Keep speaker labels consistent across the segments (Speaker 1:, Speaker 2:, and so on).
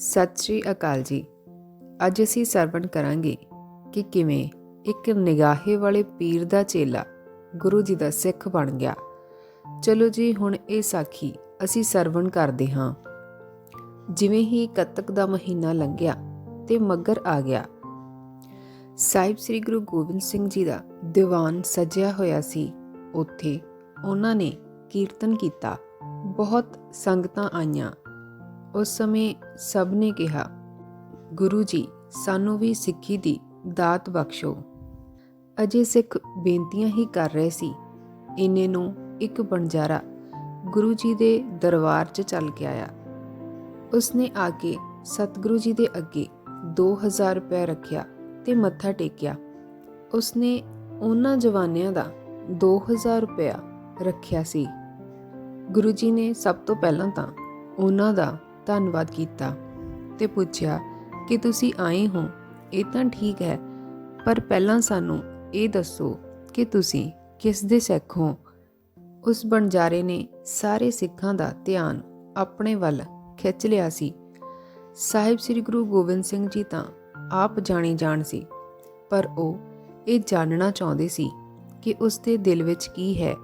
Speaker 1: ਸਤਿ ਸ਼੍ਰੀ ਅਕਾਲ ਜੀ। ਅੱਜ ਅਸੀਂ ਸਰਵਣ ਕਰਾਂਗੇ ਕਿ ਕਿਵੇਂ ਇੱਕ ਨਿਗਾਹੇ ਵਾਲੇ ਪੀਰ ਦਾ ਚੇਲਾ ਗੁਰੂ ਜੀ ਦਾ ਸਿੱਖ ਬਣ ਗਿਆ। ਚਲੋ ਜੀ, ਹੁਣ ਇਹ ਸਾਖੀ ਅਸੀਂ ਸਰਵਣ ਕਰਦੇ ਹਾਂ। ਜਿਵੇਂ ਹੀ ਕੱਤਕ ਦਾ ਮਹੀਨਾ ਲੰਘਿਆ ਤੇ ਮੱਗਰ ਆ ਗਿਆ। ਸਾਹਿਬ ਸ੍ਰੀ ਗੁਰੂ ਗੋਬਿੰਦ ਸਿੰਘ ਜੀ ਦਾ ਦੀਵਾਨ ਸਜਿਆ ਹੋਇਆ ਸੀ। ਉੱਥੇ ਉਹਨਾਂ ਨੇ ਕੀਰਤਨ ਕੀਤਾ। ਬਹੁਤ ਸੰਗਤਾਂ ਆਈਆਂ। ਉਸ ਸਮੇਂ ਸਭ ਨੇ ਕਿਹਾ, ਗੁਰੂ ਜੀ, ਸਾਨੂੰ ਵੀ ਸਿੱਖੀ ਦੀ ਦਾਤ ਬਖਸ਼ੋ। ਅਜੇ ਸਿੱਖ ਬੇਨਤੀਆਂ ਹੀ ਕਰ ਰਹੇ ਸੀ। ਇੰਨੇ ਨੂੰ ਇੱਕ ਬਣਜਾਰਾ ਗੁਰੂ ਜੀ ਦੇ ਦਰਬਾਰ 'ਚ ਚੱਲ ਕੇ ਆਇਆ। ਉਸਨੇ ਆ ਕੇ ਸਤਿਗੁਰੂ ਜੀ ਦੇ ਅੱਗੇ 2000 ਰੁਪਏ ਰੱਖਿਆ ਤੇ ਮੱਥਾ ਟੇਕਿਆ। ਉਸਨੇ ਉਹਨਾਂ ਜਵਾਨਿਆਂ ਦਾ 2000 ਰੁਪਇਆ ਰੱਖਿਆ ਸੀ। ਗੁਰੂ ਜੀ ਨੇ ਸਭ ਤੋਂ ਪਹਿਲਾਂ ਤਾਂ ਉਹਨਾਂ ਦਾ ਧੰਨਵਾਦ ਕੀਤਾ ਤੇ ਪੁੱਛਿਆ ਕਿ ਤੁਸੀਂ ਆਏ ਹੋ, ਇਹ ਤਾਂ ਠੀਕ ਹੈ, ਪਰ ਪਹਿਲਾਂ ਸਾਨੂੰ ਇਹ ਦੱਸੋ ਕਿ ਤੁਸੀਂ ਕਿਸ ਦੇ ਸਿੱਖ ਹੋ? ਉਸ ਬਣਜਾਰੇ ਨੇ ਸਾਰੇ ਸਿੱਖਾਂ ਦਾ ਧਿਆਨ ਆਪਣੇ ਵੱਲ ਖਿੱਚ ਲਿਆ ਸੀ। ਸਾਹਿਬ ਸ੍ਰੀ ਗੁਰੂ ਗੋਬਿੰਦ ਸਿੰਘ ਜੀ ਤਾਂ ਆਪ ਜਾਣੀ ਜਾਣ ਸੀ, ਪਰ ਉਹ ਇਹ ਜਾਣਨਾ ਚਾਹੁੰਦੇ ਸੀ ਕਿ ਉਸ ਦੇ ਦਿਲ ਵਿੱਚ ਕੀ ਹੈ।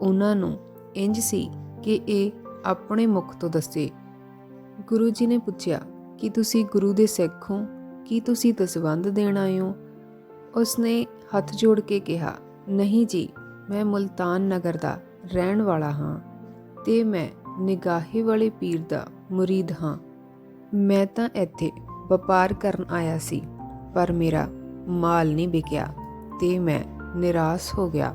Speaker 1: ਉਹਨਾਂ ਨੂੰ ਇੰਜ ਸੀ ਕਿ ਇਹ ਆਪਣੇ ਮੁਖ ਤੋਂ ਦੱਸੇ ਗੁਰੂ ਜੀ ਨੇ ਪੁੱਛਿਆ, ਕਿ ਤੁਸੀਂ ਗੁਰੂ ਦੇ ਸਿੱਖ ਹੋ? ਕੀ ਤੁਸੀਂ ਦਸਵੰਧ ਦੇਣ ਆਏ ਹੋ? ਉਸਨੇ ਹੱਥ ਜੋੜ ਕੇ ਕਿਹਾ, ਨਹੀਂ ਜੀ, ਮੈਂ ਮੁਲਤਾਨ ਨਗਰ ਦਾ ਰਹਿਣ ਵਾਲਾ ਹਾਂ ਤੇ ਮੈਂ ਨਿਗਾਹੇ ਵਾਲੇ ਪੀਰ ਦਾ ਮੁਰੀਦ ਹਾਂ। ਮੈਂ ਤਾਂ ਇੱਥੇ ਵਪਾਰ ਕਰਨ ਆਇਆ ਸੀ, ਪਰ ਮੇਰਾ ਮਾਲ ਨਹੀਂ ਵਿਕਿਆ ਤੇ ਮੈਂ ਨਿਰਾਸ਼ ਹੋ ਗਿਆ।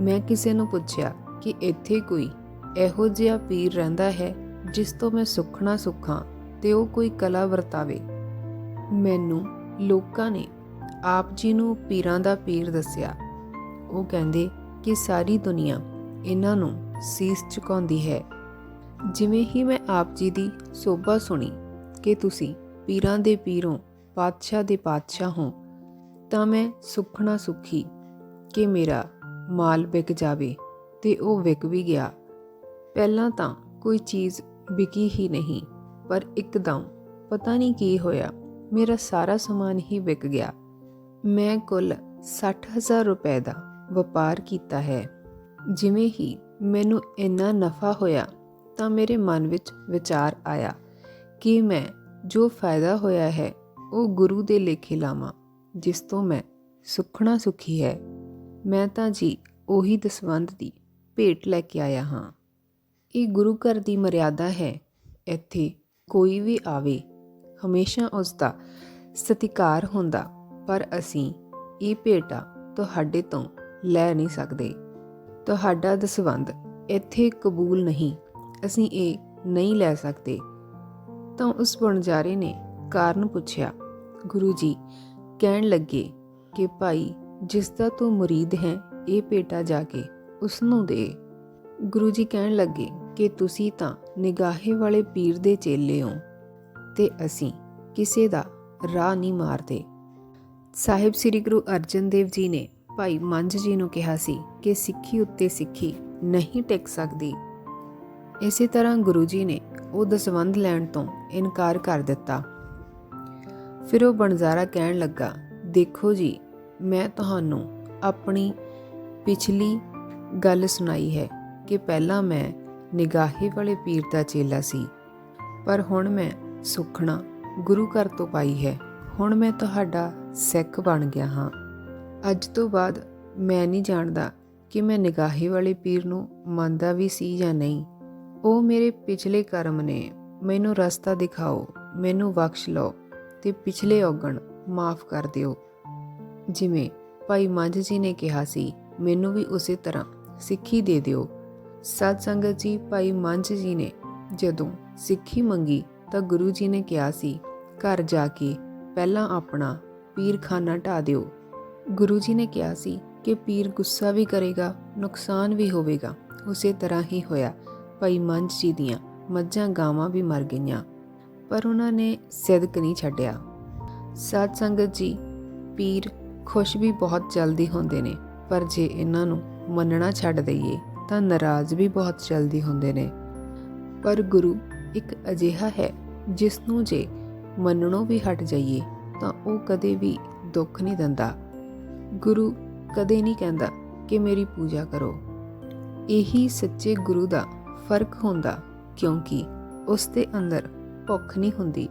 Speaker 1: ਮੈਂ ਕਿਸੇ ਨੂੰ ਪੁੱਛਿਆ ਕਿ ਇੱਥੇ ਕੋਈ ਇਹੋ ਜਿਹਾ ਪੀਰ ਰਹਿੰਦਾ ਹੈ ਜਿਸ ਤੋਂ ਮੈਂ ਸੁਖਣਾ ਸੁਖਾਂ ਤੇ ਉਹ ਕੋਈ ਕਲਾ ਵਰਤਾਵੇ। ਮੈਨੂੰ ਲੋਕਾਂ ਨੇ ਆਪ ਜੀ ਨੂੰ ਪੀਰਾਂ ਦਾ ਪੀਰ ਦੱਸਿਆ। ਉਹ ਕਹਿੰਦੇ ਕਿ ਸਾਰੀ ਦੁਨੀਆ ਇਹਨਾਂ ਨੂੰ ਸੀਸ ਝੁਕਾਉਂਦੀ ਹੈ। ਜਿਵੇਂ ਹੀ ਮੈਂ ਆਪ ਜੀ ਦੀ ਸੋਭਾ ਸੁਣੀ ਕਿ ਤੁਸੀਂ ਪੀਰਾਂ ਦੇ ਪੀਰੋਂ ਪਾਤਸ਼ਾਹ ਦੇ ਪਾਤਸ਼ਾਹ ਹੋ, ਤਾਂ ਮੈਂ ਸੁਖਣਾ ਸੁਖੀ ਕਿ ਮੇਰਾ ਮਾਲ ਵਿਕ ਜਾਵੇ ਤੇ ਉਹ ਵਿਕ ਵੀ ਗਿਆ। ਪਹਿਲਾਂ ਤਾਂ ਕੋਈ ਚੀਜ਼ ਵਿਕੀ ਹੀ ਨਹੀਂ, ਪਰ ਇੱਕਦਮ ਪਤਾ ਨਹੀਂ ਕੀ ਹੋਇਆ, ਮੇਰਾ ਸਾਰਾ ਸਮਾਨ ਹੀ ਵਿਕ ਗਿਆ। ਮੈਂ ਕੁੱਲ 60000 ਰੁਪਏ ਦਾ ਵਪਾਰ ਕੀਤਾ ਹੈ। ਜਿਵੇਂ ਹੀ ਮੈਨੂੰ ਇੰਨਾ ਨਫਾ ਹੋਇਆ, ਤਾਂ ਮੇਰੇ ਮਨ ਵਿੱਚ ਵਿਚਾਰ ਆਇਆ ਕਿ ਮੈਂ ਜੋ ਫਾਇਦਾ ਹੋਇਆ ਹੈ, ਉਹ ਗੁਰੂ ਦੇ ਲੇਖੇ ਲਾਵਾਂ, ਜਿਸ ਤੋਂ ਮੈਂ ਸੁਖਣਾ ਸੁਖੀ ਹੈ। ਮੈਂ ਤਾਂ ਜੀ ਉਹੀ ਦਸਵੰਧ ਦੀ ਭੇਟ ਲੈ ਕੇ ਆਇਆ ਹਾਂ। ਇਹ ਗੁਰੂ ਘਰ ਦੀ ਮਰਿਆਦਾ ਹੈ। ਇੱਥੇ ਕੋਈ ਵੀ ਆਵੇ, ਹਮੇਸ਼ਾ ਉਸ ਦਾ ਸਤਿਕਾਰ ਹੁੰਦਾ, ਪਰ ਅਸੀਂ ਇਹ ਭੇਟਾ ਤੁਹਾਡੇ ਤੋਂ ਲੈ ਨਹੀਂ ਸਕਦੇ। ਤੁਹਾਡਾ ਦਸਵੰਧ ਇੱਥੇ ਕਬੂਲ ਨਹੀਂ, ਅਸੀਂ ਇਹ ਨਹੀਂ ਲੈ ਸਕਦੇ। ਤਾਂ ਉਸ ਬਣਜਾਰੇ ਨੇ ਕਾਰਨ ਪੁੱਛਿਆ, ਗੁਰੂ ਜੀ, ਕਹਿਣ ਲੱਗੇ ਕਿ ਭਾਈ ਜਿਸ ਦਾ ਤੂੰ ਮੁਰੀਦ ਹੈ, ਇਹ ਭੇਟਾ ਜਾ ਕੇ ਉਸ ਨੂੰ ਦੇ। ਗੁਰੂ ਜੀ ਕਹਿਣ ਲੱਗੇ ਕਿ ਤੁਸੀਂ ਤਾਂ ਨਿਗਾਹੇ ਵਾਲੇ ਪੀਰ ਦੇ ਚੇਲੇ ਹੋ ਤੇ ਅਸੀਂ ਕਿਸੇ ਦਾ ਰਾਹ ਨਹੀਂ ਮਾਰਦੇ। ਸਾਹਿਬ ਸ੍ਰੀ ਗੁਰੂ ਅਰਜਨ ਦੇਵ ਜੀ ਨੇ ਭਾਈ ਮੰਝ ਜੀ ਨੂੰ ਕਿਹਾ ਸੀ ਕਿ ਸਿੱਖੀ ਉੱਤੇ ਸਿੱਖੀ ਨਹੀਂ ਟਿਕ ਸਕਦੀ। ਇਸੇ ਤਰ੍ਹਾਂ ਗੁਰੂ ਜੀ ਨੇ ਉਹ ਦਸਵੰਧ ਲੈਣ ਤੋਂ ਇਨਕਾਰ ਕਰ ਦਿੱਤਾ। ਫਿਰ ਉਹ ਬਣਜ਼ਾਰਾ ਕਹਿਣ ਲੱਗਾ, ਦੇਖੋ ਜੀ, ਮੈਂ ਤੁਹਾਨੂੰ ਆਪਣੀ ਪਿਛਲੀ ਗੱਲ ਸੁਣਾਈ ਹੈ ਕਿ ਪਹਿਲਾਂ ਮੈਂ ਨਿਗਾਹੇ ਵਾਲੇ ਪੀਰ ਦਾ ਚੇਲਾ ਸੀ। ਪਰ ਹੁਣ ਮੈਂ ਸੁਖਣਾ ਗੁਰੂ ਘਰ ਤੋਂ ਪਾਈ ਹੈ। ਹੁਣ ਮੈਂ ਤੁਹਾਡਾ ਸਿੱਖ ਬਣ ਗਿਆ ਹਾਂ। ਅੱਜ ਤੋਂ ਬਾਅਦ ਮੈਂ ਨਹੀਂ ਜਾਣਦਾ ਕਿ ਮੈਂ ਨਿਗਾਹੇ ਵਾਲੇ ਪੀਰ ਨੂੰ ਮੰਨਦਾ ਵੀ ਸੀ ਜਾਂ ਨਹੀਂ। ਉਹ ਮੇਰੇ ਪਿਛਲੇ ਕਰਮ ਨੇ। ਮੈਨੂੰ ਰਸਤਾ ਦਿਖਾਓ, ਮੈਨੂੰ ਬਖਸ਼ ਲਓ ਤੇ ਪਿਛਲੇ ਔਗਣ ਮਾਫ ਕਰ ਦਿਓ। ਜਿਵੇਂ ਭਾਈ ਮੰਝ ਜੀ ਨੇ ਕਿਹਾ ਸੀ, ਮੈਨੂੰ ਵੀ ਉਸੇ ਤਰ੍ਹਾਂ ਸਿੱਖੀ ਦੇ ਦਿਓ। ਸਤ ਸੰਗਤ ਜੀ, ਭਾਈ ਮੰਝ ਜੀ ਨੇ ਜਦੋਂ ਸਿੱਖੀ ਮੰਗੀ ਤਾਂ ਗੁਰੂ ਜੀ ਨੇ ਕਿਹਾ ਸੀ, ਘਰ ਜਾ ਕੇ ਪਹਿਲਾਂ ਆਪਣਾ ਪੀਰਖਾਨਾ ਢਾ ਦਿਓ। ਗੁਰੂ ਜੀ ਨੇ ਕਿਹਾ ਸੀ ਕਿ ਪੀਰ ਗੁੱਸਾ ਵੀ ਕਰੇਗਾ, ਨੁਕਸਾਨ ਵੀ ਹੋਵੇਗਾ। ਉਸੇ ਤਰ੍ਹਾਂ ਹੀ ਹੋਇਆ। ਭਾਈ ਮੰਝ ਜੀ ਦੀਆਂ ਮੱਝਾਂ, ਗਾਵਾਂ ਵੀ ਮਰ ਗਈਆਂ, ਪਰ ਉਹਨਾਂ ਨੇ ਸਿਦਕ ਨਹੀਂ ਛੱਡਿਆ। ਸਤ ਸੰਗਤ ਜੀ, ਪੀਰ ਖੁਸ਼ ਵੀ ਬਹੁਤ ਜਲਦੀ ਹੁੰਦੇ ਨੇ, ਪਰ ਜੇ ਇਹਨਾਂ ਨੂੰ ਮੰਨਣਾ ਛੱਡ ਦਈਏ ਤਾਂ ਨਾਰਾਜ਼ ਵੀ ਬਹੁਤ ਜਲਦੀ ਹੁੰਦੇ ਨੇ। ਪਰ ਗੁਰੂ ਇੱਕ ਅਜਿਹਾ ਹੈ ਜਿਸ ਨੂੰ ਜੇ ਮੰਨਣੋਂ ਵੀ ਹਟ ਜਾਈਏ, ਤਾਂ ਉਹ ਕਦੇ ਵੀ ਦੁੱਖ ਨਹੀਂ ਦਿੰਦਾ। ਗੁਰੂ ਕਦੇ ਨਹੀਂ ਕਹਿੰਦਾ ਕਿ ਮੇਰੀ ਪੂਜਾ ਕਰੋ। ਇਹੀ ਸੱਚੇ ਗੁਰੂ ਦਾ ਫ਼ਰਕ ਹੁੰਦਾ, ਕਿਉਂਕਿ ਉਸ ਦੇ ਅੰਦਰ ਭੁੱਖ ਨਹੀਂ ਹੁੰਦੀ।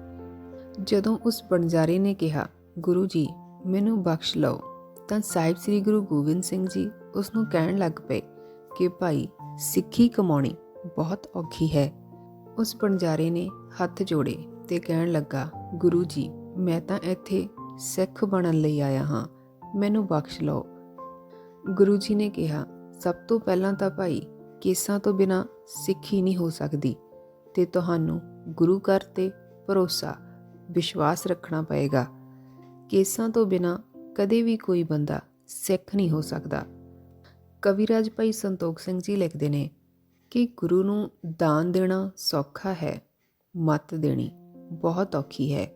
Speaker 1: ਜਦੋਂ ਉਸ ਬਣਜਾਰੇ ਨੇ ਕਿਹਾ, ਗੁਰੂ ਜੀ, ਮੈਨੂੰ ਬਖਸ਼ ਲਓ, ਤਾਂ ਸਾਹਿਬ ਸ੍ਰੀ ਗੁਰੂ ਗੋਬਿੰਦ ਸਿੰਘ ਜੀ ਉਸ ਨੂੰ ਕਹਿਣ ਲੱਗ ਪਏ। ਕਿ ਭਾਈ ਸਿੱਖੀ ਕਮਾਉਣੀ ਬਹੁਤ ਔਖੀ ਹੈ। ਉਸ ਬਣਜਾਰੇ ਨੇ ਹੱਥ ਜੋੜੇ ਤੇ ਕਹਿਣ ਲੱਗਾ, ਗੁਰੂ ਜੀ, ਮੈਂ ਤਾਂ ਇੱਥੇ ਸਿੱਖ ਬਣਨ ਲਈ ਆਇਆ ਹਾਂ। ਮੈਨੂੰ ਬਖਸ਼ ਲਓ। ਗੁਰੂ ਜੀ ਨੇ ਕਿਹਾ, ਸਭ ਤੋਂ ਪਹਿਲਾਂ ਤਾਂ ਭਾਈ ਕੇਸਾਂ ਤੋਂ ਬਿਨਾ ਸਿੱਖੀ ਨਹੀਂ ਹੋ ਸਕਦੀ ਤੇ ਤੁਹਾਨੂੰ ਗੁਰੂ ਘਰ ਤੇ ਭਰੋਸਾ, ਵਿਸ਼ਵਾਸ ਰੱਖਣਾ ਪਏਗਾ। ਕੇਸਾਂ ਤੋਂ ਬਿਨਾ ਕਦੇ ਵੀ ਕੋਈ ਬੰਦਾ ਸਿੱਖ ਨਹੀਂ ਹੋ ਸਕਦਾ। ਕਵਿਰਾਜ ਭਾਈ ਸੰਤੋਖ ਸਿੰਘ ਜੀ ਲਿਖਦੇ ਨੇ ਕਿ ਗੁਰੂ ਨੂੰ ਦਾਨ ਦੇਣਾ ਸੌਖਾ ਹੈ, ਮਤ ਦੇਣੀ ਬਹੁਤ ਔਖੀ ਹੈ।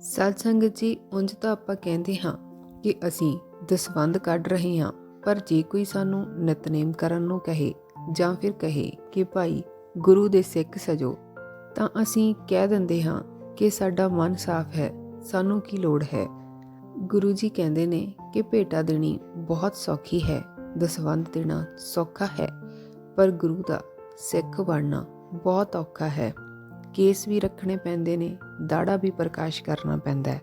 Speaker 1: ਸਤ ਸੰਗਤ ਜੀ, ਉਂਝ ਤਾਂ ਆਪਾਂ ਕਹਿੰਦੇ ਹਾਂ ਕਿ ਅਸੀਂ ਦਸਵੰਦ ਕੱਢ ਰਹੇ ਹਾਂ, ਪਰ ਜੇ ਕੋਈ ਸਾਨੂੰ ਨਿਤਨੇਮ ਕਰਨ ਨੂੰ ਕਹੇ ਜਾਂ ਫਿਰ ਕਹੇ ਕਿ ਭਾਈ ਗੁਰੂ ਦੇ ਸਿੱਖ ਸਜੋ, ਤਾਂ ਅਸੀਂ ਕਹਿ ਦਿੰਦੇ ਹਾਂ ਕਿ ਸਾਡਾ ਮਨ ਸਾਫ਼ ਹੈ, ਸਾਨੂੰ ਕੀ ਲੋੜ ਹੈ। ਗੁਰੂ ਜੀ ਕਹਿੰਦੇ ਨੇ ਕਿ ਭੇਟਾ ਦੇਣੀ ਬਹੁਤ ਸੌਖੀ ਹੈ। ਦਸਵੰਧ ਦੇਣਾ ਸੌਖਾ ਹੈ, ਪਰ ਗੁਰੂ ਦਾ ਸਿੱਖ ਬਣਨਾ ਬਹੁਤ ਔਖਾ ਹੈ। ਕੇਸ ਵੀ ਰੱਖਣੇ ਪੈਂਦੇ ਨੇ, ਦਾੜਾ ਵੀ ਪ੍ਰਕਾਸ਼ ਕਰਨਾ ਪੈਂਦਾ ਹੈ।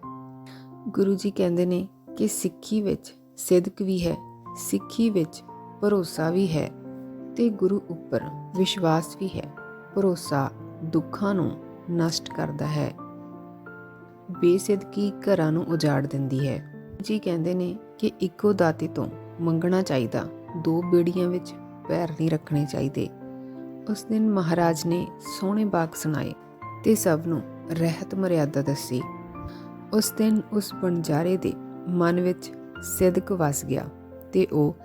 Speaker 1: ਗੁਰੂ ਜੀ ਕਹਿੰਦੇ ਨੇ ਕਿ ਸਿੱਖੀ ਵਿੱਚ ਸਿਦਕ ਵੀ ਹੈ, ਸਿੱਖੀ ਵਿੱਚ ਭਰੋਸਾ ਵੀ ਹੈ ਤੇ ਗੁਰੂ ਉੱਪਰ ਵਿਸ਼ਵਾਸ ਵੀ ਹੈ। ਭਰੋਸਾ ਦੁੱਖਾਂ ਨੂੰ ਨਸ਼ਟ ਕਰਦਾ ਹੈ। ਬੇਸਿਦਕੀ ਘਰਾਂ ਨੂੰ ਉਜਾੜ ਦਿੰਦੀ ਹੈ। ਜੀ ਕਹਿੰਦੇ ਨੇ ਕਿ ਇੱਕੋ ਦਾਤੇ ਤੋਂ ਮੰਗਣਾ ਚਾਹੀਦਾ। ਦੋ ਬੇੜੀਆਂ ਵਿੱਚ ਪੈਰ ਨਹੀਂ ਰੱਖਣੇ ਚਾਹੀਦੇ। ਉਸ ਦਿਨ ਮਹਾਰਾਜ ਨੇ ਸੋਹਣੇ ਬਾਗ ਸੁਣਾਏ ਤੇ ਸਭ ਨੂੰ ਰਹਿਤ ਮਰਿਆਦਾ ਦੱਸੀ। ਉਸ ਦਿਨ ਉਸ ਬਣਜਾਰੇ ਦੇ ਮਨ ਵਿੱਚ ਸਿਦਕ ਵਸ ਗਿਆ ਤੇ ਉਹ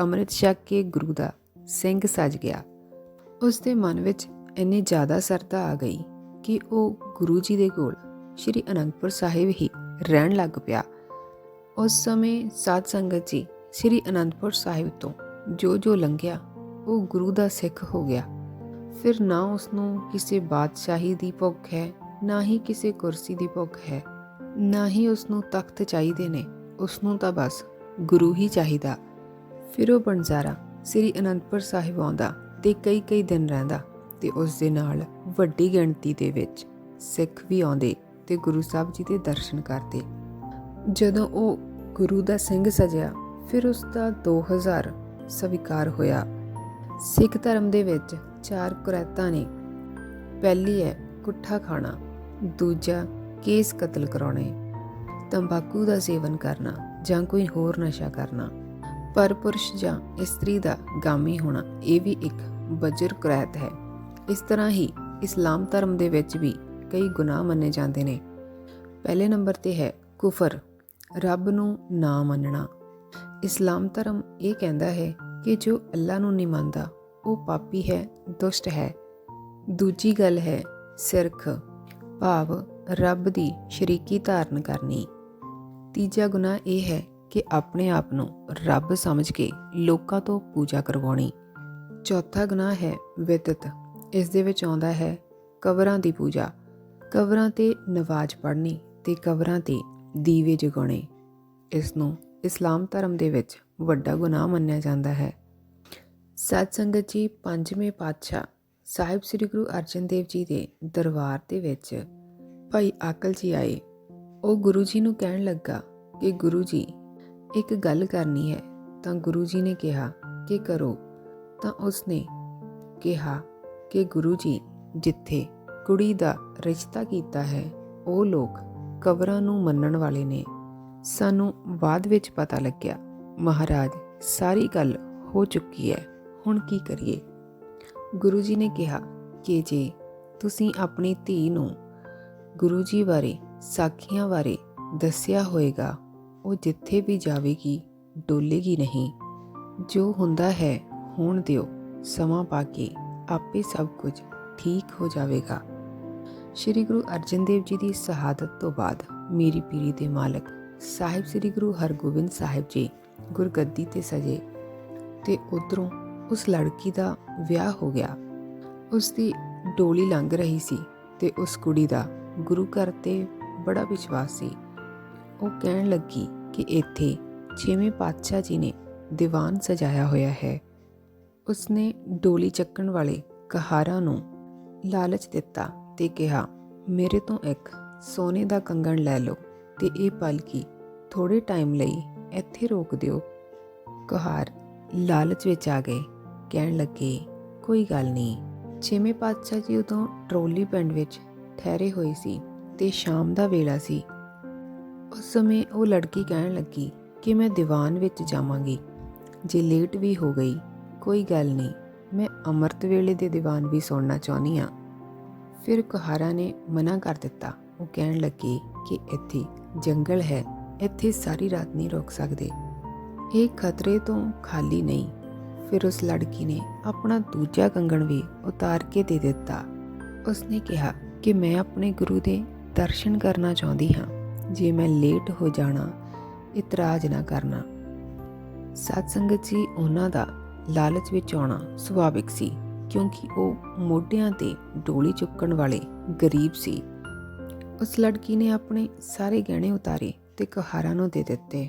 Speaker 1: ਅੰਮ੍ਰਿਤ ਛਕ ਕੇ ਗੁਰੂ ਦਾ ਸਿੰਘ ਸਜ ਗਿਆ। ਉਸ ਦੇ ਮਨ ਵਿੱਚ ਇੰਨੀ ਜ਼ਿਆਦਾ ਸਰਦਾ ਆ ਗਈ ਕਿ ਉਹ ਗੁਰੂ ਜੀ ਦੇ ਕੋਲ ਸ਼੍ਰੀ ਅਨੰਦਪੁਰ ਸਾਹਿਬ ਹੀ ਰਹਿਣ ਲੱਗ ਪਿਆ। ਉਸ ਸਮੇਂ ਸਾਧ ਸੰਗਤ ਜੀ ਸ਼੍ਰੀ ਅਨੰਦਪੁਰ ਸਾਹਿਬ ਤੋਂ ਜੋ ਜੋ ਲੰਘਿਆ, ਉਹ ਗੁਰੂ ਦਾ ਸਿੱਖ ਹੋ ਗਿਆ। ਫਿਰ ਨਾ ਉਸ ਨੂੰ ਕਿਸੇ ਬਾਦਸ਼ਾਹੀ ਦੀ ਭੁੱਖ ਹੈ, ਨਾ ਹੀ ਕਿਸੇ ਕੁਰਸੀ ਦੀ ਭੁੱਖ ਹੈ, ਨਾ ਹੀ ਉਸ ਨੂੰ ਤਖਤ ਚਾਹੀਦੇ ਨੇ ਉਸ ਨੂੰ ਤਾਂ ਬਸ ਗੁਰੂ ਹੀ ਚਾਹੀਦਾ। ਫਿਰ ਉਹ ਬਣਜ਼ਾਰਾ ਸ੍ਰੀ ਅਨੰਦਪੁਰ ਸਾਹਿਬ ਆਉਂਦਾ ਤੇ ਕਈ ਕਈ ਦਿਨ ਰਹਿੰਦਾ ਤੇ ਉਸ ਦੇ ਨਾਲ ਵੱਡੀ ਗਿਣਤੀ ਦੇ ਵਿੱਚ ਸਿੱਖ ਵੀ ਆਉਂਦੇ ਤੇ ਗੁਰੂ ਸਾਹਿਬ ਜੀ ਦੇ ਦਰਸ਼ਨ ਕਰਦੇ। ਜਦੋਂ ਉਹ ਗੁਰੂ ਦਾ ਸਿੰਘ ਸਜਿਆ ਫਿਰ ਉਸ ਦਾ 2000 ਸਵੀਕਾਰ ਹੋਇਆ। ਸਿੱਖ ਧਰਮ ਦੇ ਵਿੱਚ ਚਾਰ ਕੁਰੈਤਾਂ ਨੇ। ਪਹਿਲੀ ਹੈ ਕੁੱਠਾ ਖਾਣਾ, ਦੂਜਾ ਕੇਸ ਕਤਲ ਕਰਾਉਣੇ, ਤੰਬਾਕੂ ਦਾ ਸੇਵਨ ਕਰਨਾ ਜਾਂ ਕੋਈ ਹੋਰ ਨਸ਼ਾ ਕਰਨਾ। ਪਰ ਪੁਰਸ਼ ਜਾਂ ਇਸਤਰੀ ਦਾ ਗਾਮੀ ਹੋਣਾ, ਇਹ ਵੀ ਇੱਕ ਬਜਰ ਕੁਰੈਤ ਹੈ। ਇਸ ਤਰ੍ਹਾਂ ਹੀ ਇਸਲਾਮ ਧਰਮ ਦੇ ਵਿੱਚ ਵੀ ਕਈ ਗੁਨਾਹ ਮੰਨੇ ਜਾਂਦੇ ਨੇ। ਪਹਿਲੇ ਨੰਬਰ ਤੇ ਹੈ ਕੁਫਰ, ਰੱਬ ਨੂੰ ਨਾ ਮੰਨਣਾ। ਇਸਲਾਮ ਧਰਮ ਇਹ ਕਹਿੰਦਾ ਹੈ ਕਿ ਜੋ ਅੱਲਾ ਨੂੰ ਨਹੀਂ ਮੰਨਦਾ, ਉਹ ਪਾਪੀ ਹੈ, ਦੁਸ਼ਟ ਹੈ। ਦੂਜੀ ਗੱਲ ਹੈ ਸਿਰਖ, ਭਾਵ ਰੱਬ ਦੀ ਸ਼ਰੀਕੀ ਧਾਰਨ ਕਰਨੀ। ਤੀਜਾ ਗੁਨਾਹ ਇਹ ਹੈ ਕਿ ਆਪਣੇ ਆਪ ਨੂੰ ਰੱਬ ਸਮਝ ਕੇ ਲੋਕਾਂ ਤੋਂ ਪੂਜਾ ਕਰਵਾਉਣੀ। ਚੌਥਾ ਗੁਨਾਹ ਹੈ ਵਿਦਤ, ਇਸ ਦੇ ਵਿੱਚ ਆਉਂਦਾ ਹੈ ਕਬਰਾਂ ਦੀ ਪੂਜਾ। ਕਬਰਾਂ ਤੇ ਨਵਾਜ਼ ਪੜ੍ਹਨੀ ਤੇ ਕਬਰਾਂ ਤੇ ਦੀਵੇ ਜਗਾਉਣੇ, ਇਸ ਨੂੰ ਇਸਲਾਮ ਧਰਮ ਦੇ ਵਿੱਚ ਵੱਡਾ ਗੁਨਾਹ ਮੰਨਿਆ ਜਾਂਦਾ ਹੈ। ਸਤ ਸੰਗਤ ਜੀ, ਪੰਜਵੇਂ ਪਾਤਸ਼ਾਹ ਸਾਹਿਬ ਸ੍ਰੀ ਗੁਰੂ ਅਰਜਨ ਦੇਵ ਜੀ ਦੇ ਦਰਬਾਰ ਦੇ ਵਿੱਚ ਭਾਈ ਆਕਲ ਜੀ ਆਏ। ਉਹ ਗੁਰੂ ਜੀ ਨੂੰ ਕਹਿਣ ਲੱਗਾ ਕਿ ਗੁਰੂ ਜੀ, ਇੱਕ ਗੱਲ ਕਰਨੀ ਹੈ। ਤਾਂ ਗੁਰੂ ਜੀ ਨੇ ਕਿਹਾ ਕਿ ਕਰੋ। ਤਾਂ ਉਸਨੇ ਕਿਹਾ ਕਿ ਗੁਰੂ ਜੀ, ਜਿੱਥੇ ਕੁੜੀ ਦਾ ਰਿਸ਼ਤਾ ਕੀਤਾ ਹੈ, ਉਹ ਲੋਕ ਕਬਰਾਂ ਨੂੰ ਮੰਨਣ ਵਾਲੇ ਨੇ। ਸਾਨੂੰ ਬਾਅਦ ਵਿੱਚ ਪਤਾ ਲੱਗਿਆ, ਮਹਾਰਾਜ, ਸਾਰੀ ਗੱਲ ਹੋ ਚੁੱਕੀ ਹੈ, ਹੁਣ ਕੀ ਕਰੀਏ? ਗੁਰੂ ਜੀ ਨੇ ਕਿਹਾ ਕਿ ਜੇ ਤੁਸੀਂ ਆਪਣੀ ਧੀ ਨੂੰ ਗੁਰੂ ਜੀ ਬਾਰੇ, ਸਾਖੀਆਂ ਬਾਰੇ ਦੱਸਿਆ ਹੋਏਗਾ, ਉਹ ਜਿੱਥੇ ਵੀ ਜਾਵੇਗੀ, ਡੋਲੇਗੀ ਨਹੀਂ। ਜੋ ਹੁੰਦਾ ਹੈ, ਹੋਣ ਦਿਓ, ਸਮਾਂ ਪਾ ਕੇ ਆਪੇ ਸਭ ਕੁਝ ਠੀਕ ਹੋ ਜਾਵੇਗਾ। ਸ਼੍ਰੀ ਗੁਰੂ ਅਰਜਨ ਦੇਵ ਜੀ ਦੀ ਸ਼ਹਾਦਤ ਤੋਂ ਬਾਅਦ ਮੇਰੀ ਪੀਰੀ ਦੇ ਮਾਲਕ ਸਾਹਿਬ ਸ੍ਰੀ ਗੁਰੂ ਹਰਗੋਬਿੰਦ ਸਾਹਿਬ ਜੀ ਗੁਰਗੱਦੀ ਤੇ ਸਜੇ ਤੇ ਉਧਰੋਂ ਉਸ ਲੜਕੀ ਦਾ ਵਿਆਹ ਹੋ ਗਿਆ। ਉਸ ਦੀ ਡੋਲੀ ਲੰਘ ਰਹੀ ਸੀ ਤੇ ਉਸ ਕੁੜੀ ਦਾ ਗੁਰੂ ਘਰ ਤੇ ਬੜਾ ਵਿਸ਼ਵਾਸ ਸੀ। ਉਹ ਕਹਿਣ ਲੱਗੀ ਕਿ ਇੱਥੇ ਛੇਵੇਂ ਪਾਤਸ਼ਾਹ ਜੀ ਨੇ ਦੀਵਾਨ ਸਜਾਇਆ ਹੋਇਆ ਹੈ, ਉਸਨੇ ਡੋਲੀ ਚੱਕਣ ਵਾਲੇ ਕਹਾਰਾਂ ਨੂੰ ਲਾਲਚ ਦਿੱਤਾ ਤੇ ਕਿਹਾ, ਮੇਰੇ ਤੋਂ ਇੱਕ ਸੋਨੇ ਦਾ ਕੰਗਣ ਲੈ ਲਓ ਤੇ ਇਹ ਪਲਕੀ ਥੋੜੇ ਟਾਈਮ ਲਈ ਇੱਥੇ ਰੋਕ ਦਿਓ। ਕੁਹਾਰ ਲਾਲਚ ਵਿੱਚ ਆ ਗਏ। ਕਹਿਣ ਲੱਗੇ, ਕੋਈ ਗੱਲ ਨਹੀਂ। ਛੇਵੇਂ ਪਾਤਸ਼ਾਹ ਜੀ ਉਦੋਂ ਟਰੋਲੀ ਪਿੰਡ ਵਿੱਚ ਠਹਿਰੇ ਹੋਏ ਸੀ ਤੇ ਸ਼ਾਮ ਦਾ ਵੇਲਾ ਸੀ। ਉਸ ਸਮੇਂ ਉਹ ਲੜਕੀ ਕਹਿਣ ਲੱਗੀ ਕਿ ਮੈਂ ਦੀਵਾਨ ਵਿੱਚ ਜਾਵਾਂਗੀ। ਜੇ ਲੇਟ ਵੀ ਹੋ ਗਈ, ਕੋਈ ਗੱਲ ਨਹੀਂ, ਮੈਂ ਅੰਮ੍ਰਿਤ ਵੇਲੇ ਦੇ ਦੀਵਾਨ ਵੀ ਸੁਣਨਾ ਚਾਹੁੰਦੀ ਹਾਂ। ਫਿਰ ਕੁਹਾਰਾ ਨੇ ਮਨਾ ਕਰ ਦਿੱਤਾ। ਉਹ ਕਹਿਣ ਲੱਗੀ ਕਿ ਇੱਥੇ ਜੰਗਲ ਹੈ। ਇੱਥੇ ਸਾਰੀ ਰਾਤ ਨਹੀਂ ਰੁਕ ਸਕਦੇ। ਇਹ ਖਤਰੇ ਤੋਂ ਖਾਲੀ ਨਹੀਂ। ਫਿਰ ਉਸ ਲੜਕੀ ਨੇ ਆਪਣਾ ਦੂਜਾ ਕੰਗਣ ਵੀ ਉਤਾਰ ਕੇ ਦੇ ਦਿੱਤਾ। ਉਸਨੇ ਕਿਹਾ ਕਿ ਮੈਂ ਆਪਣੇ ਗੁਰੂ ਦੇ ਦਰਸ਼ਨ ਕਰਨਾ ਚਾਹੁੰਦੀ ਹਾਂ। ਜੇ ਮੈਂ ਲੇਟ ਹੋ ਜਾਣਾ, ਇਤਰਾਜ਼ ਨਾ ਕਰਨਾ। ਸਤ ਸੰਗਤ ਜੀ ਉਹਨਾਂ ਦਾ ਲਾਲਚ ਵਿੱਚ ਆਉਣਾ ਸੁਭਾਵਿਕ ਸੀ, ਕਿਉਂਕਿ ਉਹ ਮੋਢਿਆਂ ਤੇ ਡੋਲੀ ਚੁੱਕਣ ਵਾਲੇ ਗਰੀਬ ਸੀ। ਉਸ ਲੜਕੀ ਨੇ ਆਪਣੇ ਸਾਰੇ ਗਹਿਣੇ ਉਤਾਰੇ। ਤੇ ਕਹਾਰਾਂ ਨੂੰ ਦੇ ਦਿੱਤੇ।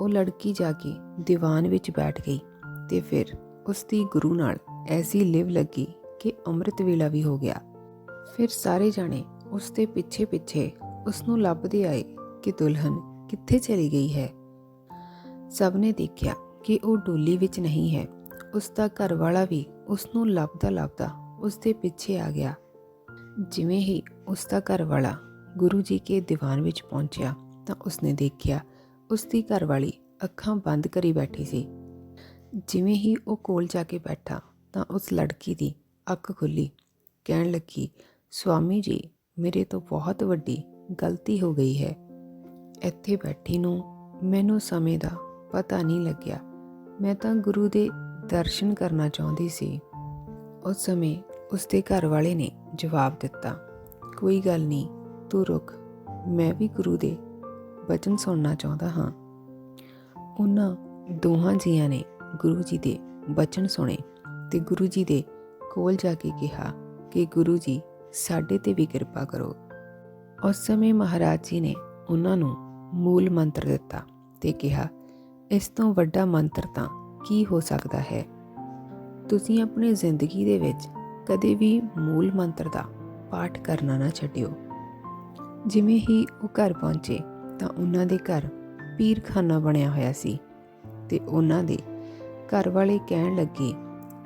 Speaker 1: ਉਹ ਲੜਕੀ ਜਾ ਕੇ ਦੀਵਾਨ ਵਿੱਚ ਬੈਠ ਗਈ ਤੇ ਫਿਰ ਉਸ ਦੀ ਗੁਰੂ ਨਾਲ ਐਸੀ ਲਿਵ ਲੱਗੀ ਕਿ ਅੰਮ੍ਰਿਤ ਵੇਲਾ ਵੀ ਹੋ ਗਿਆ। ਫਿਰ ਸਾਰੇ ਜਾਣੇ ਉਸ ਦੇ ਪਿੱਛੇ ਪਿੱਛੇ ਉਸ ਨੂੰ ਲੱਭਦੇ ਆਏ ਕਿ ਦੁਲਹਨ ਕਿੱਥੇ ਚਲੀ ਗਈ ਹੈ। ਸਭ ਨੇ ਦੇਖਿਆ ਕਿ ਉਹ ਡੋਲੀ ਵਿੱਚ ਨਹੀਂ ਹੈ। ਉਸ ਦਾ ਘਰ ਵਾਲਾ ਵੀ ਉਸ ਨੂੰ ਲੱਭਦਾ ਲੱਭਦਾ ਉਸ ਦੇ ਪਿੱਛੇ ਆ ਗਿਆ। ਜਿਵੇਂ ਹੀ ਉਸ ਦਾ ਘਰ ਵਾਲਾ ਗੁਰੂ ਜੀ ਕੇ ਦੀਵਾਨ ਵਿੱਚ ਪਹੁੰਚਿਆ ਤਾਂ ਉਸਨੇ ਦੇਖਿਆ ਉਸਦੀ ਘਰਵਾਲੀ ਅੱਖਾਂ ਬੰਦ ਕਰੀ ਬੈਠੀ ਸੀ। ਜਿਵੇਂ ਹੀ ਉਹ ਕੋਲ ਜਾ ਕੇ ਬੈਠਾ ਤਾਂ ਉਸ ਲੜਕੀ ਦੀ ਅੱਖ ਖੁੱਲੀ। ਕਹਿਣ ਲੱਗੀ ਸਵਾਮੀ ਜੀ, ਮੇਰੇ ਤੋਂ ਬਹੁਤ ਵੱਡੀ ਗਲਤੀ ਹੋ ਗਈ ਹੈ। ਇੱਥੇ ਬੈਠੀ ਨੂੰ ਮੈਨੂੰ ਸਮੇਂ ਦਾ ਪਤਾ ਨਹੀਂ ਲੱਗਿਆ। ਮੈਂ ਤਾਂ ਗੁਰੂ ਦੇ ਦਰਸ਼ਨ ਕਰਨਾ ਚਾਹੁੰਦੀ ਸੀ। ਉਸ ਸਮੇਂ ਉਸਦੇ ਘਰ ਵਾਲੇ ਨੇ ਜਵਾਬ ਦਿੱਤਾ, ਕੋਈ ਗੱਲ ਨਹੀਂ, ਤੂੰ ਰੁਕ। ਮੈਂ ਵੀ ਗੁਰੂ ਦੇ ਬਚਨ ਸੁਣਨਾ ਚਾਹੁੰਦਾ ਹਾਂ। ਉਹਨਾਂ ਦੋਹਾਂ ਜੀਆਂ ਨੇ ਗੁਰੂ ਜੀ ਦੇ ਬਚਨ ਸੁਣੇ ਤੇ ਗੁਰੂ ਜੀ ਦੇ ਕੋਲ ਜਾ ਕੇ ਕਿਹਾ ਕਿ ਗੁਰੂ ਜੀ, ਸਾਡੇ ਤੇ ਵੀ ਕਿਰਪਾ ਕਰੋ। ਉਸ ਸਮੇਂ ਮਹਾਰਾਜ ਜੀ ਨੇ ਉਹਨਾਂ ਨੂੰ ਮੂਲ ਮੰਤਰ ਦਿੱਤਾ ਤੇ ਕਿਹਾ, ਇਸ ਤੋਂ ਵੱਡਾ ਮੰਤਰ ਤਾਂ ਕੀ ਹੋ ਸਕਦਾ ਹੈ? ਤੁਸੀਂ ਆਪਣੀ ਜ਼ਿੰਦਗੀ ਦੇ ਵਿੱਚ ਕਦੇ ਵੀ ਮੂਲ ਮੰਤਰ ਦਾ ਪਾਠ ਕਰਨਾ ਨਾ ਛੱਡਿਓ। ਜਿਵੇਂ ਹੀ ਉਹ ਘਰ ਪਹੁੰਚੇ ਤਾਂ ਉਹਨਾਂ ਦੇ ਘਰ ਪੀਰਖਾਨਾ ਬਣਿਆ ਹੋਇਆ ਸੀ ਤੇ ਉਹਨਾਂ ਦੇ ਘਰ ਵਾਲੇ ਕਹਿਣ ਲੱਗੇ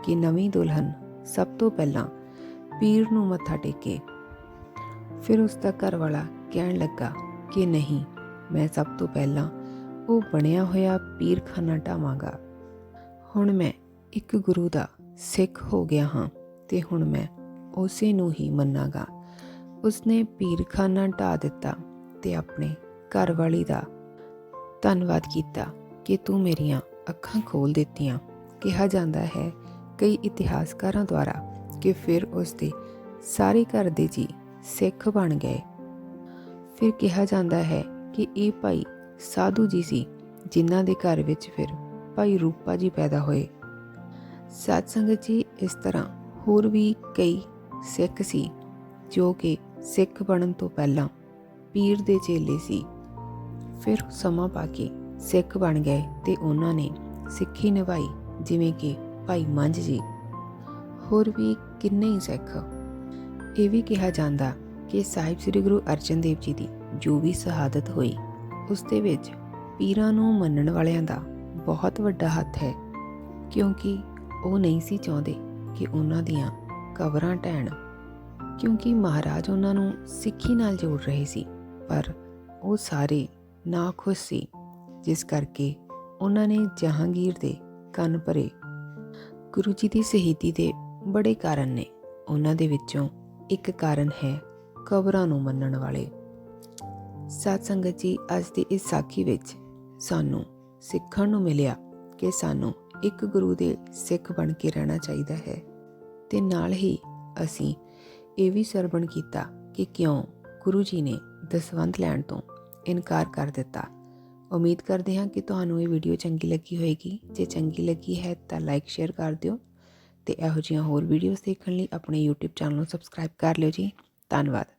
Speaker 1: ਕਿ ਨਵੀਂ ਦੁਲਹਨ ਸਭ ਤੋਂ ਪਹਿਲਾਂ ਪੀਰ ਨੂੰ ਮੱਥਾ ਟੇਕੇ। ਫਿਰ ਉਸ ਦਾ ਘਰ ਵਾਲਾ ਕਹਿਣ ਲੱਗਾ ਕਿ ਨਹੀਂ, ਮੈਂ ਸਭ ਤੋਂ ਪਹਿਲਾਂ ਉਹ ਬਣਿਆ ਹੋਇਆ ਪੀਰਖਾਨਾ ਢਾਵਾਂਗਾ। ਹੁਣ ਮੈਂ ਇੱਕ ਗੁਰੂ ਦਾ ਸਿੱਖ ਹੋ ਗਿਆ ਹਾਂ ਤੇ ਹੁਣ ਮੈਂ ਉਸੇ ਨੂੰ ਹੀ ਮੰਨਾਂਗਾ। ਉਸਨੇ ਪੀਰਖਾਨਾ ਢਾ ਦਿੱਤਾ ਤੇ ਆਪਣੇ ਘਰਵਾਲੀ ਦਾ ਧੰਨਵਾਦ ਕੀਤਾ ਕਿ ਤੂੰ ਮੇਰੀਆਂ ਅੱਖਾਂ ਖੋਲ ਦਿੱਤੀਆਂ। ਕਿਹਾ ਜਾਂਦਾ ਹੈ ਕਈ ਇਤਿਹਾਸਕਾਰਾਂ ਦੁਆਰਾ ਕਿ ਫਿਰ ਉਸ ਦੇ ਸਾਰੇ ਘਰ ਦੇ ਜੀ ਸਿੱਖ ਬਣ ਗਏ। ਫਿਰ ਕਿਹਾ ਜਾਂਦਾ ਹੈ ਕਿ ਇਹ ਭਾਈ ਸਾਧੂ ਜੀ ਸੀ ਜਿਨ੍ਹਾਂ ਦੇ ਘਰ ਵਿੱਚ ਫਿਰ ਭਾਈ ਰੂਪਾ ਜੀ ਪੈਦਾ ਹੋਏ। ਸਤ ਸੰਗਤ ਜੀ, ਇਸ ਤਰ੍ਹਾਂ ਹੋਰ ਵੀ ਕਈ ਸਿੱਖ ਸੀ ਜੋ ਕਿ ਸਿੱਖ ਬਣਨ ਤੋਂ ਪਹਿਲਾਂ ਪੀਰ ਦੇ ਚੇਲੇ ਸੀ। ਫਿਰ ਸਮਾਂ ਪਾ ਕੇ ਸਿੱਖ ਬਣ ਗਏ ਤੇ ਉਹਨਾਂ ਨੇ ਸਿੱਖੀ ਨਿਭਾਈ, ਜਿਵੇਂ ਕਿ ਭਾਈ ਮੰਝ ਜੀ। ਹੋਰ ਵੀ ਕਿੰਨੇ ਹੀ ਸਿੱਖ। ਇਹ ਵੀ ਕਿਹਾ ਜਾਂਦਾ ਕਿ ਸਾਹਿਬ ਸ੍ਰੀ ਗੁਰੂ ਅਰਜਨ ਦੇਵ ਜੀ ਦੀ ਜੋ ਵੀ ਸ਼ਹਾਦਤ ਹੋਈ, ਉਸ ਦੇ ਵਿੱਚ ਪੀਰਾਂ ਨੂੰ ਮੰਨਣ ਵਾਲਿਆਂ ਦਾ ਬਹੁਤ ਵੱਡਾ ਹੱਥ ਹੈ, ਕਿਉਂਕਿ ਉਹ ਨਹੀਂ ਸੀ ਚਾਹੁੰਦੇ ਕਿ ਉਹਨਾਂ ਦੀਆਂ ਕਬਰਾਂ ਢਹਿਣ ਕਿਉਂਕਿ ਮਹਾਰਾਜ ਉਹਨਾਂ ਨੂੰ ਸਿੱਖੀ ਨਾਲ ਜੋੜ ਰਹੇ ਸੀ, ਪਰ ਉਹ ਸਾਰੇ ਨਾਖੁਸ਼ ਸੀ, ਜਿਸ ਕਰਕੇ ਉਹਨਾਂ ਨੇ ਜਹਾਂਗੀਰ ਦੇ ਕੰਨ ਭਰੇ। ਗੁਰੂ ਜੀ ਦੀ ਸ਼ਹੀਦੀ ਦੇ ਬੜੇ ਕਾਰਨ ਨੇ। ਉਹਨਾਂ ਦੇ ਵਿੱਚੋਂ ਇੱਕ ਕਾਰਨ ਹੈ ਕਬਰਾਂ ਨੂੰ ਮੰਨਣ ਵਾਲੇ। ਸਾਧ ਸੰਗਤ ਜੀ, ਅੱਜ ਦੀ ਇਸ ਸਾਖੀ ਵਿੱਚ ਸਾਨੂੰ ਸਿੱਖਣ ਨੂੰ ਮਿਲਿਆ ਕਿ ਸਾਨੂੰ ਇੱਕ ਗੁਰੂ ਦੇ ਸਿੱਖ ਬਣ ਕੇ ਰਹਿਣਾ ਚਾਹੀਦਾ ਹੈ। ਤੇ ਨਾਲ ਹੀ ਅਸੀਂ ਇਹ ਵੀ ਸਰਵਣ ਕੀਤਾ ਕਿ ਕਿਉਂ ਗੁਰੂ ਜੀ ਨੇ ਦਸਵੰਧ ਲੈਣ ਤੋਂ ਇਨਕਾਰ ਕਰ ਦਿੱਤਾ। ਉਮੀਦ ਕਰਦੇ ਹਾਂ ਕਿ ਤੁਹਾਨੂੰ ਇਹ ਵੀਡੀਓ ਚੰਗੀ ਲੱਗੀ ਹੋਵੇਗੀ ਜੇ ਚੰਗੀ ਲੱਗੀ ਹੈ ਤਾਂ ਲਾਈਕ ਸ਼ੇਅਰ ਕਰ ਦਿਓ ਤੇ ਇਹੋ ਜਿਹੀਆਂ ਹੋਰ ਵੀਡੀਓਜ਼ ਦੇਖਣ ਲਈ ਆਪਣੇ YouTube ਚੈਨਲ ਨੂੰ ਸਬਸਕ੍ਰਾਈਬ ਕਰ ਲਿਓ ਜੀ। ਧੰਨਵਾਦ।